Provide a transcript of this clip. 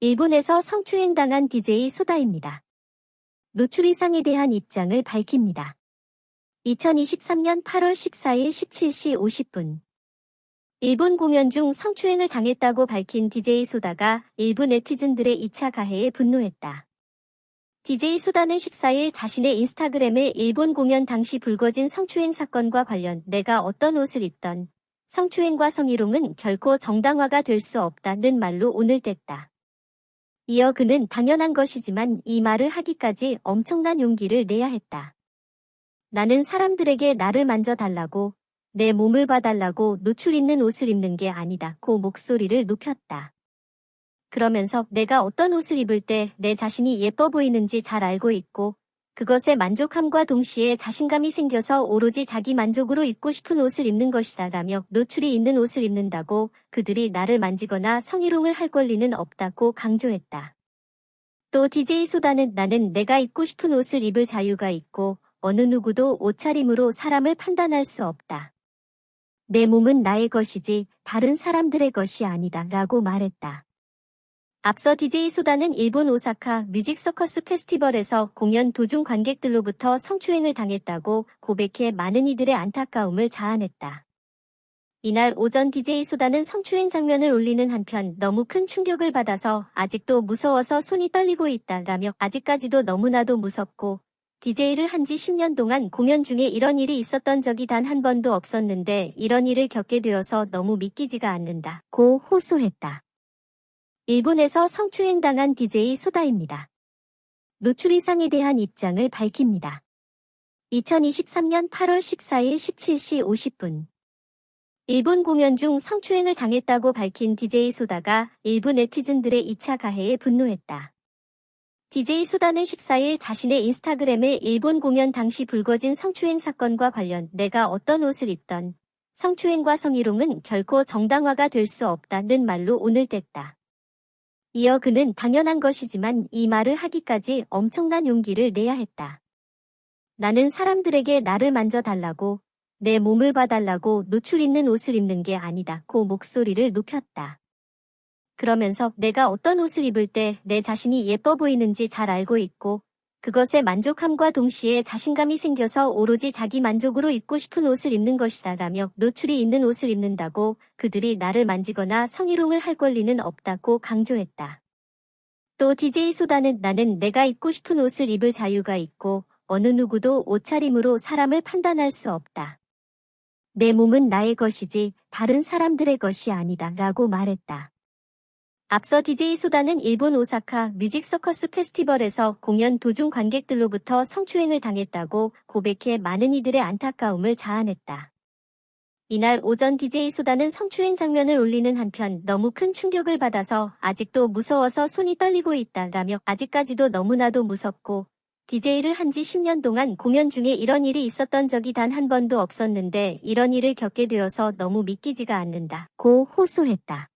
일본에서 성추행당한 DJ 소다입니다. 노출 이상에 대한 입장을 밝힙니다. 2023년 8월 14일 17시 50분. 일본 공연 중 성추행을 당했다고 밝힌 DJ 소다가 일부 네티즌들의 2차 가해에 분노했다. DJ 소다는 14일 자신의 인스타그램에 일본 공연 당시 불거진 성추행 사건과 관련 내가 어떤 옷을 입던 성추행과 성희롱은 결코 정당화가 될 수 없다는 말로 오늘 뗐다. 이어 그는 당연한 것이지만 이 말을 하기까지 엄청난 용기를 내야 했다. 나는 사람들에게 나를 만져달라고 내 몸을 봐달라고 노출 있는 옷을 입는 게 아니다. 고 목소리를 높였다. 그러면서 내가 어떤 옷을 입을 때 내 자신이 예뻐 보이는지 잘 알고 있고 그것에 만족함과 동시에 자신감이 생겨서 오로지 자기 만족으로 입고 싶은 옷을 입는 것이다 라며 노출이 있는 옷을 입는다고 그들이 나를 만지거나 성희롱을 할 권리는 없다고 강조했다. 또 DJ 소다는 나는 내가 입고 싶은 옷을 입을 자유가 있고 어느 누구도 옷차림으로 사람을 판단할 수 없다. 내 몸은 나의 것이지 다른 사람들의 것이 아니다 라고 말했다. 앞서 DJ 소다는 일본 오사카 뮤직 서커스 페스티벌에서 공연 도중 관객들로부터 성추행을 당했다고 고백해 많은 이들의 안타까움을 자아냈다. 이날 오전 DJ 소다는 성추행 장면을 올리는 한편 너무 큰 충격을 받아서 아직도 무서워서 손이 떨리고 있다라며 아직까지도 너무나도 무섭고 DJ를 한 지 10년 동안 공연 중에 이런 일이 있었던 적이 단 한 번도 없었는데 이런 일을 겪게 되어서 너무 믿기지가 않는다. 고 호소했다. 일본에서 성추행 당한 DJ 소다입니다. 노출 이상에 대한 입장을 밝힙니다. 2023년 8월 14일 17시 50분. 일본 공연 중 성추행을 당했다고 밝힌 DJ 소다가 일부 네티즌들의 2차 가해에 분노했다. DJ 소다는 14일 자신의 인스타그램에 일본 공연 당시 불거진 성추행 사건과 관련 내가 어떤 옷을 입던 성추행과 성희롱은 결코 정당화가 될 수 없다는 말로 오늘 뗐다. 이어 그는 당연한 것이지만 이 말을 하기까지 엄청난 용기를 내야 했다. 나는 사람들에게 나를 만져달라고 내 몸을 봐달라고 노출 있는 옷을 입는 게 아니다. 고 목소리를 높였다. 그러면서 내가 어떤 옷을 입을 때 내 자신이 예뻐 보이는지 잘 알고 있고 그것에 만족함과 동시에 자신감이 생겨서 오로지 자기 만족으로 입고 싶은 옷을 입는 것이다 라며 노출이 있는 옷을 입는다고 그들이 나를 만지거나 성희롱을 할 권리는 없다고 강조했다. 또 DJ 소다는 나는 내가 입고 싶은 옷을 입을 자유가 있고 어느 누구도 옷차림으로 사람을 판단할 수 없다. 내 몸은 나의 것이지 다른 사람들의 것이 아니다 라고 말했다. 앞서 DJ 소다는 일본 오사카 뮤직 서커스 페스티벌에서 공연 도중 관객들로부터 성추행을 당했다고 고백해 많은 이들의 안타까움을 자아냈다. 이날 오전 DJ 소다는 성추행 장면을 올리는 한편 너무 큰 충격을 받아서 아직도 무서워서 손이 떨리고 있다라며 아직까지도 너무나도 무섭고 DJ를 한 지 10년 동안 공연 중에 이런 일이 있었던 적이 단 한 번도 없었는데 이런 일을 겪게 되어서 너무 믿기지가 않는다. 고 호소했다.